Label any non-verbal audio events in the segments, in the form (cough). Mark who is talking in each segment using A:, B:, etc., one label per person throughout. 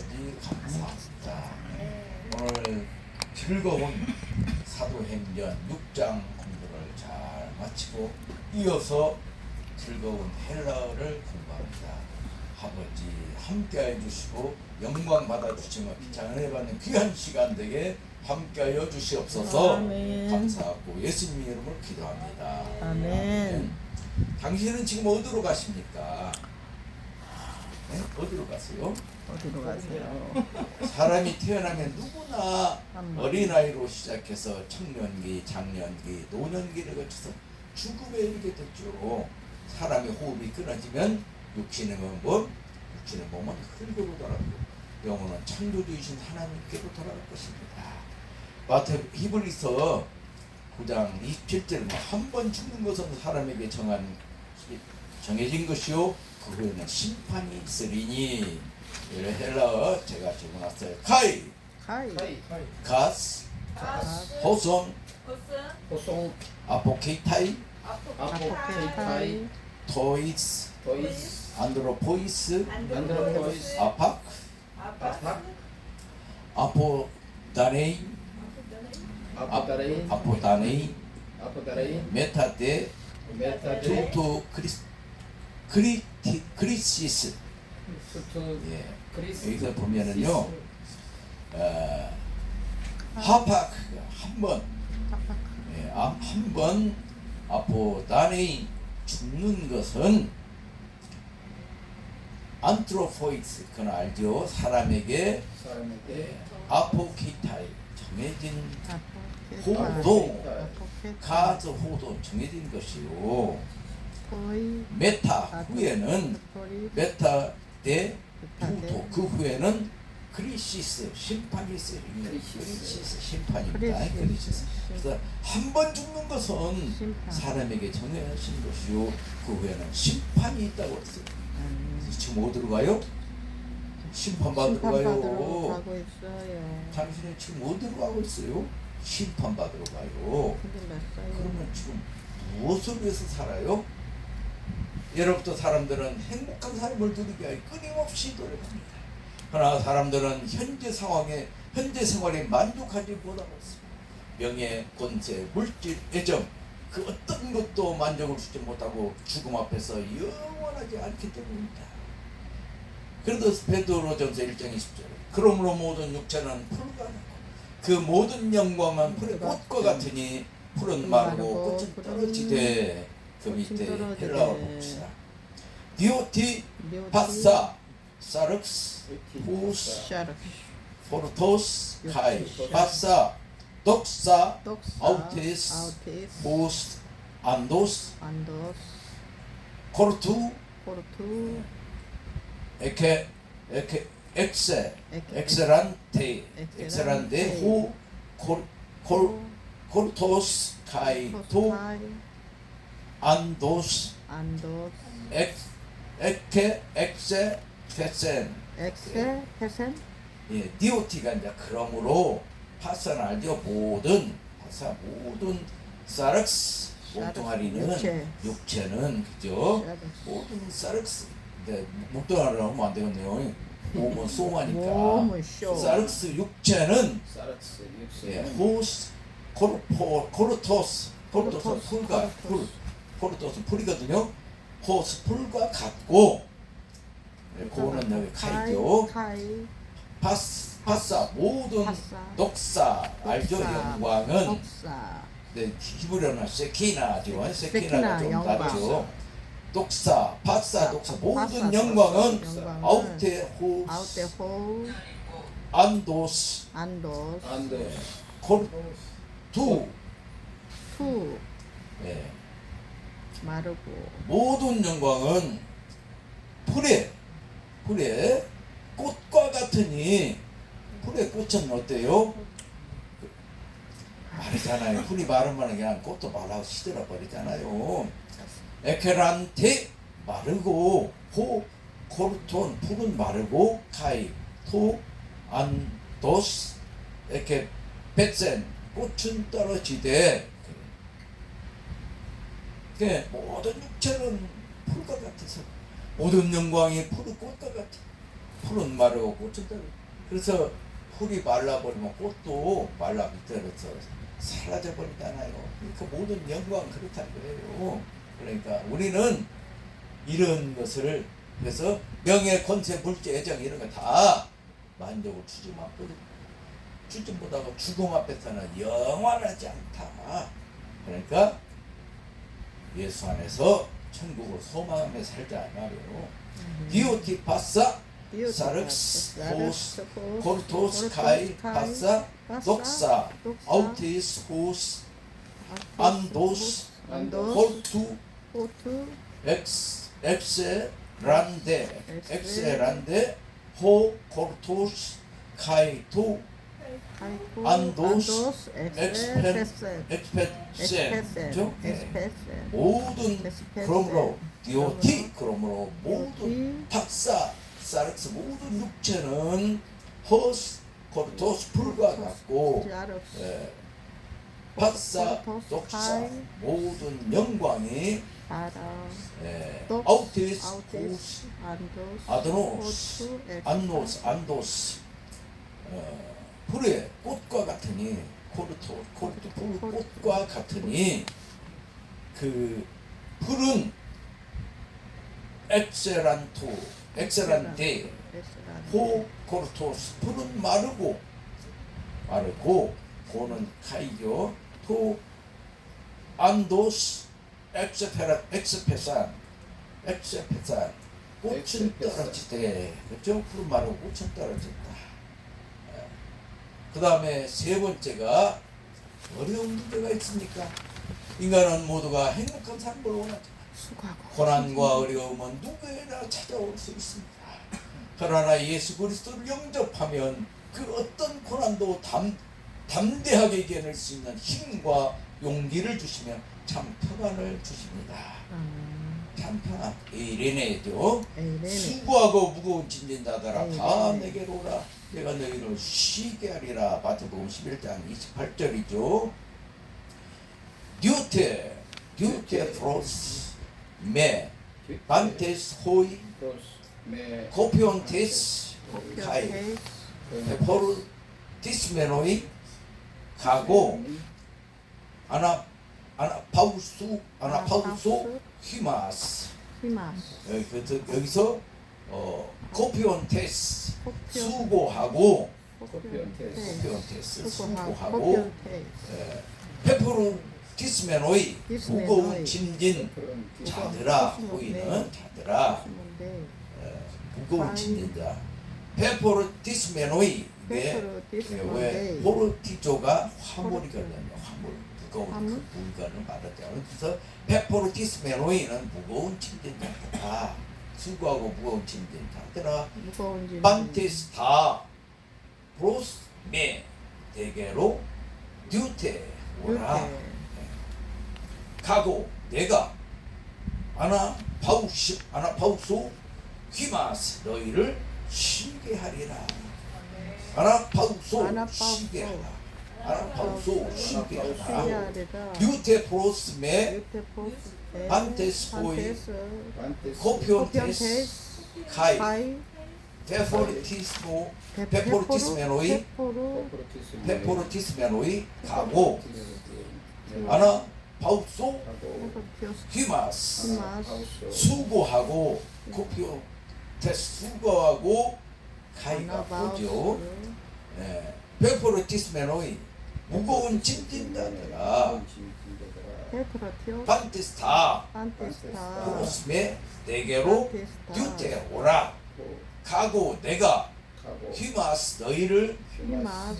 A: 아버지 감사합니다. 오늘 즐거운 사도행전 6장 공부를 잘 마치고 이어서 즐거운 헬라어를 공부합니다. 아버지 함께해 주시고 영광 받아 주시며 비찬을 받는 귀한 시간 되게 함께하여 주시옵소서
B: 아멘.
A: 감사하고 예수님 이름으로 기도합니다.
B: 아멘.
A: 당신은 지금 어디로 가십니까? 네? 어디로 가세요?
B: 어디로 가세요?
A: 사람이 태어나면 누구나. 어린아이로 시작해서 청년기, 장년기, 노년기를 거쳐서 죽음에 이르게 됐죠. 사람의 호흡이 끊어지면 육신의 몸, 육신의 몸은 흙으로 돌아가고 영혼은 창조주이신 하나님께로 돌아갈 것입니다. 마태 히브리서 9장 27절에 한번 죽는 것은 사람에게 정한 정해진 것이요 그 후에는 심판이 있으리니 이를 헬라어 제가 적어놨어요. 카이,
B: 카이.
A: 가스,
B: 가스.
A: 호손,
C: 호송.
A: 아포케이타이,
B: 아포케타이.
A: 토이스,
C: 보이스.
A: 안드로포이스,
C: 안드로포이스.
A: 아팍,
C: 아팍
A: 아포다네이,
C: 아포다레인.
A: 아포다네이,
C: 아포다레인.
A: 메타데,
C: 메타데.
A: 투투 크리스, 크리 티, 크리시스.
C: 수투
A: 예. 여기서 보면은요, 어, 하팍 한 번, 예, 아, 한번 아포다네이 죽는 것은 안트로포이스 그건 알죠 사람에게
C: 사람에게
A: 예, 아포키타이 정해진. 호도. 가즈 호도 정해진 것이요. 메타 후에는. 메타 대 투토 그 후에는 크리시스 심판이 있어요
C: 크리시스.
A: 심판입니다
B: 크리시스.
A: 그래서 한 번 죽는 것은
B: 심판.
A: 사람에게 정해진 것이요 그 후에는 심판이 있다고 했어요
B: 음,
A: 지금 어디로 가요? 심판받으러 가요. 당신은 지금 어디로 가고 있어요? 심판받으러 가요. 그러면 지금 무엇을 위해서 살아요? 예로부터 사람들은 행복한 삶을 누리기 위해 끊임없이 노력합니다. 그러나 사람들은 현재 상황에 현재 생활에 만족하지 못하고 있습니다. 명예, 권세, 물질, 애정 그 어떤 것도 만족을 주지 못하고 죽음 앞에서 영원하지 않기 때문입니다. 그래서 베드로전서 1장 20절 그러므로 모든 육체는 풀가나고 그 모든 영광은 풀의 꽃과 같으니 풀은 마르고 꽃은 떨어지되 그 밑에 헬라어 봅시다. 디오티. 파사 사르크스 후스. 포르토스 카이 파사 독사. 아우테스. 호스 안도스. 코르투. 에케 에케 엑세 엑세란테
B: 엑세란테.
A: 엑세란데 호콜콜 코르토스 카이 토
B: 토스카이.
A: 안도스
B: 안도스.
A: 엑 에케 엑세 페센. 예 디오티가 이제 그러므로 알죠 모든 파사 모든 사르크스 몸뚱아리는
B: 육체.
A: 육체는 그죠. 모든 사르크스 근데 몸뚱아리를 하면 안 되겠네요 몸은 (laughs)
B: 쇼.
A: 사르크스 육체는
C: 사르스
A: 예,
C: 육세
A: 호스 코르포 코르토스 코르토스
B: 코르토스,
A: 풀과 풀
B: 코르토스.
A: 코르토스 풀이거든요 호스 풀과 같고 예, 그거는 여기 카이죠
B: 카이.
A: 파스 파사 모든
B: 파사.
A: 독사 알죠
B: 독사.
A: 영광은
B: 독사.
A: 네, 히브리어는 세키나죠 세키나가
B: 세키나,
A: 좀. 낫죠 독사 파사 독사 모든
B: 파사,
A: 영광은
B: 영광은
A: 아우테 호스
B: 아우테호.
A: 안도스
B: 안도스.
C: 안데
A: 코르투
B: 투.
A: 예.
B: 마르고.
A: 모든 영광은 풀에 풀에 꽃과 같으니 풀의 꽃은 어때요? 마르잖아요. 풀이 마르면 그냥 꽃도 말라고 시들어 버리잖아요. 에케란테 마르고 호 코르톤 풀은 마르고 카이 토 안도스 에케 베센 꽃은 떨어지되 그 모든 육체는 풀과 같아서 모든 영광이 푸른 꽃과 같아 풀은 마르고 꽃은 떨어. 그래서 풀이 말라버리면 꽃도 말라 비틀어서 사라져 버리잖아요. 그러니까 모든 영광 그렇다는 거예요. 그러니까 우리는 이런 것을 해서 명예, 권세, 물질, 애정 이런 거 다 만족을 추진하거든. 추진보다가 죽음 앞에서는 영원하지 않다. 그러니까 예수 안에서 천국을 소망하며 살자 이 말이에요. 디오티 파사 사륵스 호스 코르토스 카이 파사 독사 아우티스 호스 안도스 콜투 엑스 엑세 란데 엑세 란데 호 코르토스 카이 토
B: 아이고
A: 안도스. 엑스펜 모든. 그러므로 디오티 그러므로 모든. 박사 사르스 모든 육체는 허스 코르토스 풀과 같고 예, 박사 독사. 모든 영광이 예,
B: 독,
A: 아우티스 아드노스. 안노스 안도스 어, 풀의 꽃과 같으니 코르토 코르토 풀 꽃과 같으니 그 풀은 엑세란토 엑세란데
B: 엑스란.
A: 호 코르토스 풀은 마르고 마르고 고는 카이교 토 안도스 엑스페라 엑스페산 엑스페산 꽃은. 떨어지되 그죠 풀은 마르고 꽃은 떨어진다 그 다음에 세 번째가 어려운 문제가 있습니까 인간은 모두가 행복한 삶을 원하죠 고난과 어려움은 누구에나 찾아올 수 있습니다. 그러나 예수 그리스도를 영접하면 그 어떤 고난도 담, 담대하게 이겨낼 수 있는 힘과 용기를 주시며 참 평안을 주십니다.
B: 음,
A: 참 평안. 이래내죠.
B: 에이레네
A: 수고하고 무거운 짐진 자들아 다. 내게로 오라. 내가 너희를 쉬게 하리라. 마태복음 11장 28절이죠. 뉴테 뉴테 프로스 메 반테스 호이
C: 네.
A: 코피온테스 카이 포르 디스메노이 가고 아나 아나 파우수 아나 파우소 휘마스
B: 히마스
A: 여기 그- 여기서 어 코피온 테스
B: 코피온
A: 수고하고
C: 코피온 테스.
A: 코피온 테스
B: 수고하고
A: 예, 페포르 디스메노이. 무거운 짐진 자들아 보이는
B: 네.
A: 자들아 예, 무거운
B: 아이.
A: 짐진 자 페포르 디스메노이 예, 왜 포르티조가 화물이거든요 화물 무거운? 그 물건을 말하죠 그래서 페포르 디스메노이는 무거운 짐진 자들아 수고하고 무거운 짐진 자들아
B: 무거운 짐
A: 판티스타 브로스 메 대게로 뉴테 오라.
B: 이렇게
A: 가고 내가 아나 파우시 아나 파우소 휘마스 너희를 쉬게 하리라. 파우소
B: 아나 파우소.
A: 쉬게 하라 아나 파우소 쉬게 하라
B: 시리아르가
A: 뉴테 브로스메
B: 유테포스
A: 판테스코이.
B: 판테스
C: 반테스.
A: 코피온테스 카이
B: 카이
A: 페포르티스모
B: 페-
A: 페포르티스메노이
B: 페포르
C: 코피온테스.
A: 페포르티스메노이 가고
C: 네.
A: 아나 파우소
B: 히마스.
A: 수고하고 코피오 테스 수고하고 가이가 보죠. 예. 페포르티스메노이 무거운 판티스타.
B: 판테스타.
A: 프로스메 내게로 뉴테 오라. 가고 내가 휘마스 너희를
B: 히마스.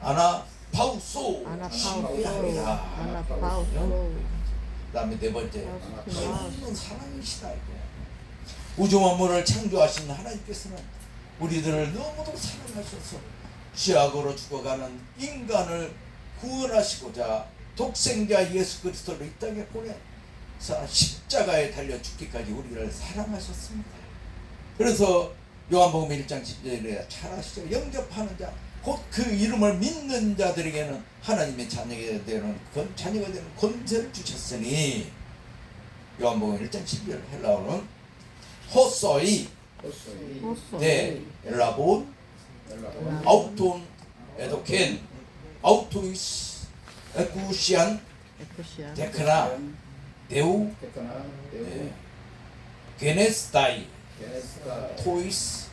A: 아나 파우소.
B: 아나파우소.
A: 쉬게 하리라.
B: 아나파우소.
A: 그다음에 네 번째.
B: 히마스
A: 하나님은 사랑이시다 이거. 우주 만물을 창조하신 하나님께서는 우리들을 너무도 사랑하셔서 죄악으로 죽어가는 인간을 구원하시고자 독생자 예수 그리스도를 이 땅에 보내서 십자가에 달려 죽기까지 우리를 사랑하셨습니다. 그래서 요한복음 1장 10절에 잘 아시죠? 영접하는 자, 곧 그 이름을 믿는 자들에게는 하나님의 자녀가 되는 건 자녀가 되는 권세를 주셨으니 요한복음 1장 12절 헬라어는 호소이
C: 호소이
B: 호소.
A: 네 엘라본 아우톤 에도켄 아우토이스 에쿠시안. 데크나 데우
C: 데우.
A: 게네스타이
C: 게네스타
A: 토이스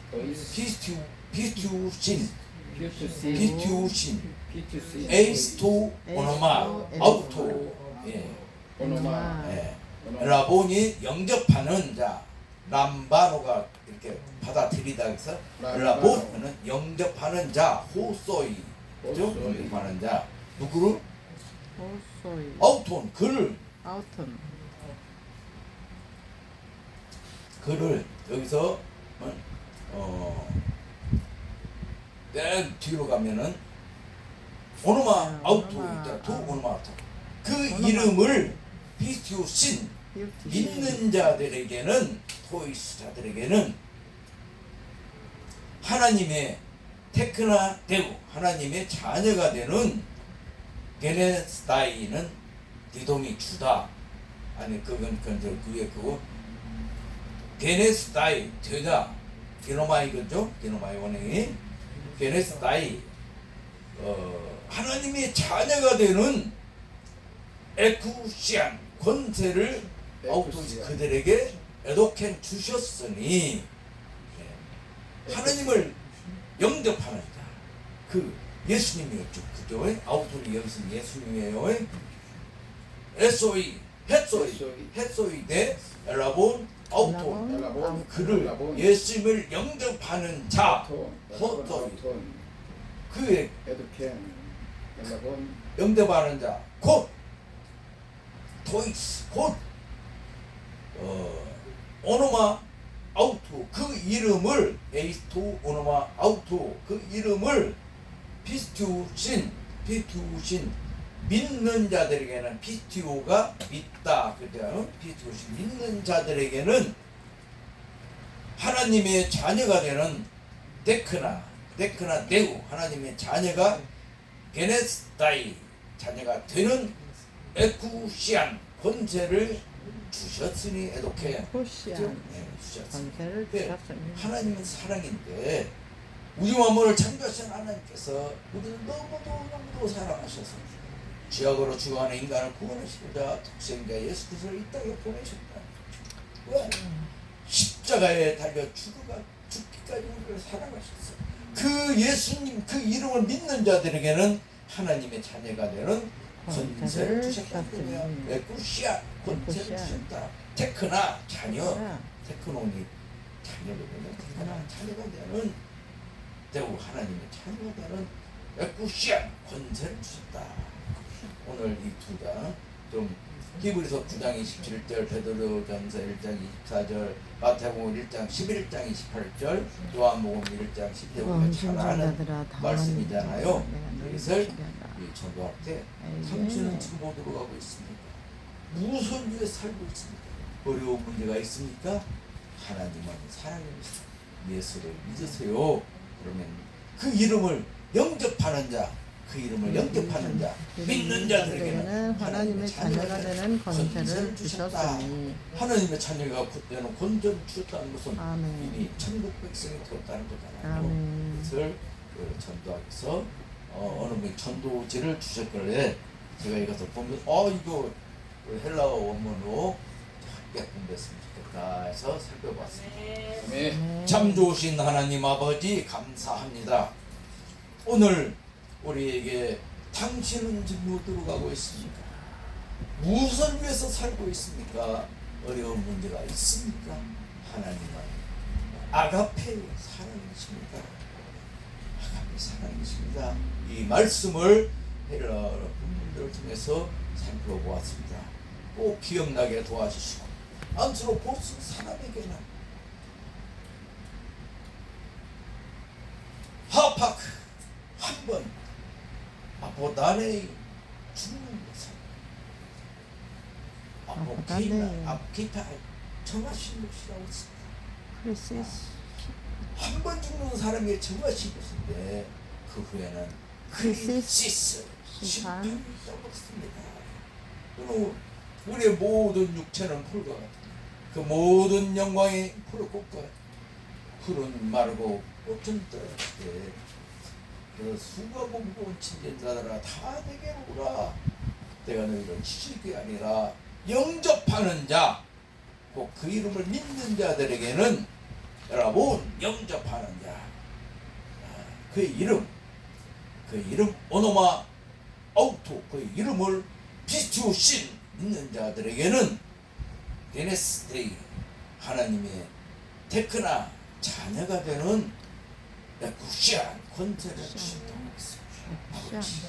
A: 피스튜 피스튜신 피스튜신.
C: 피투시
A: 에이스토 오노마 아우토. 예.
C: 오노마.
A: 예.
C: 오노마.
A: 라본이 영접하는 자 람바노가 이렇게 받아들이다 해서 라본은 영접하는 자 호소이 그죠? 영접하는 자 누구를
B: 호소이.
A: 아우톤 그를
B: 아우톤.
A: 그를 여기서 어, 맨 뒤로 가면은 오노마
B: 아,
A: 아우토. 있잖아 두
B: 아.
A: 오노마 아우토 그
B: 오노마.
A: 이름을 비스티오신
B: 비오티.
A: 믿는 자들에게는 토이스 자들에게는 하나님의 테크나 대우 하나님의 자녀가 되는 게네스다이는 디동이 주다. 아니 그건 그건 저 그게 그거. 게네스다이 되다 게노마이거죠? 게노마이 원행이. 게네스다이 어 하나님의 자녀가 되는 에쿠시안 권세를 아우토스 그들에게 에도켄 주셨으니 예, 하나님을 영접하는 자. 그 예수님이었죠. 그죠? 아우토리 여기서 예수님이에요. 에소이, 헷소이,
C: 햇소이.
A: 헷소이 대 엘라본 아우토. 그를. 예수님을 영접하는 자.
C: 톤
A: 그의 영접하는 자. 곧 토이스, 곧 어, 오노마 아우토 그 이름을 에이스토 오노마 아우토 그 이름을 피스튜신 피스튜신 믿는 자들에게는 피스티오가 믿다. 그때는 피스튜신 믿는 자들에게는 하나님의 자녀가 되는 데크나 데크나 데우 하나님의 자녀가 게네스다이 자녀가 되는 에쿠시안 권세를 주셨으니 에도케
B: 호시안.
A: 네, 주셨으니
B: 전세를
A: 네,
B: 주셨으니.
A: 하나님은 사랑인데 우리 만물을 창조하신 하나님께서 우리를 너무도 너무도 사랑하셔서 죄악으로 죽어가는 인간을 구원하시고자 독생자 예수 그리스도를 이 땅에 보내셨다. 왜? 십자가에 달려 죽어가 죽기까지 우리를 사랑하셨어. 그 예수님 그 이름을 믿는 자들에게는 하나님의 자녀가 되는 권세를
B: 권세를
A: 주셨다는 거야. 에쿠시아 권 세를
B: 에쿠시아.
A: 주셨다. 테크나 자녀.
B: 자,
A: 테크노니 자녀거든요. 테크나 자녀가 되는 대우 하나님의 자녀가 되는 에쿠시안 권세를 주셨다. 오늘 이 두 장좀 히브리서 9장 27절, 베드로전서 1장 24절, 마태복음 1장 11장 28절, 요한복음 1장 10절 우리가 잘 아는 말씀이잖아요. 이것을 이 전도할 때 당신은 지금 어디로 가고 있습니까? 무슨 일에 살고 있습니까? 어려운 문제가 있습니까? 하나님은 사랑입니다. 예수를 믿으세요. 그러면 그 이름을 영접하는 자, 그 이름을 영접하는 자, 믿는 자들에게는
B: 하나님의 자녀가 되는 권세를 주셨으니.
A: 하나님의 자녀가 되는 권세를 주셨다는 것은
B: 아멘.
A: 이미 천국 백성이 되었다는 거잖아요. 그것을 그 전도하기서 어, 어느 분이 전도지를 주셨길래 제가 이것을 보면 어 이거 그 헬라어 원문으로 함께 공부했으면 좋겠다 해서 살펴봤습니다.
C: 아멘
A: 참 좋으신 하나님 아버지 감사합니다. 오늘 우리에게 당신은 지금 어디로 가고 있습니까? 무엇을 위해서 살고 있습니까? 어려운 문제가 있습니까? 하나님은 아가페의 사랑이십니다. 아가페 사랑이십니다. 이 말씀을 헬라 분들을 통해서 살펴보았습니다. 꼭 기억나게 도와주시고 안스로포스 사람에게는 하파크 한 번 아포다네 죽는 것은 아포키나
B: 아포다네.
A: 아키타 정하신 것이라고 했습니다.
B: 크리시스.
A: 한번 죽는 사람이 정하신 것인데 그 후에는
B: 크리시스
A: 크리시스
B: 심판.
A: 심판이 했습니다. 그리고 우리의 모든 육체는 풀과 같은 그 모든 영광이 풀을 꽃과 풀은 마르고 꽃은 떨어지되 그 수가 몸고 친전자들아 다 내게로 오라. 내가 너희를 치실 게 아니라 영접하는 자, 곧 그 이름을 믿는 자들에게는 여러분 영접하는 자, 아, 이름, 그의 이름 오노마 아우토 그의 이름을 비추신 믿는 자들에게는 게네스데이 하나님의 테크나 자녀가 되는 구시한 권세를 했습니다.
B: 샤.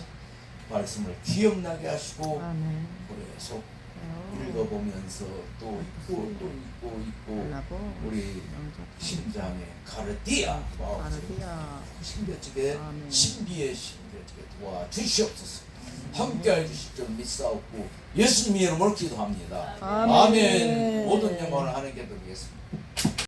A: 말씀을 기억나게 하시고. 계속
B: 어.
A: 읽어보면서 또 있고 또 있고 있고 우리 심장에 가르디아 마음속에 신겨지게. 신비에 신겨지게 도와주시옵소서 함께 해 주실 줄 믿사옵고 예수님 이름으로 기도합니다.
B: 아멘.
A: 아멘. 모든 영광을 하나님께 드리겠습니다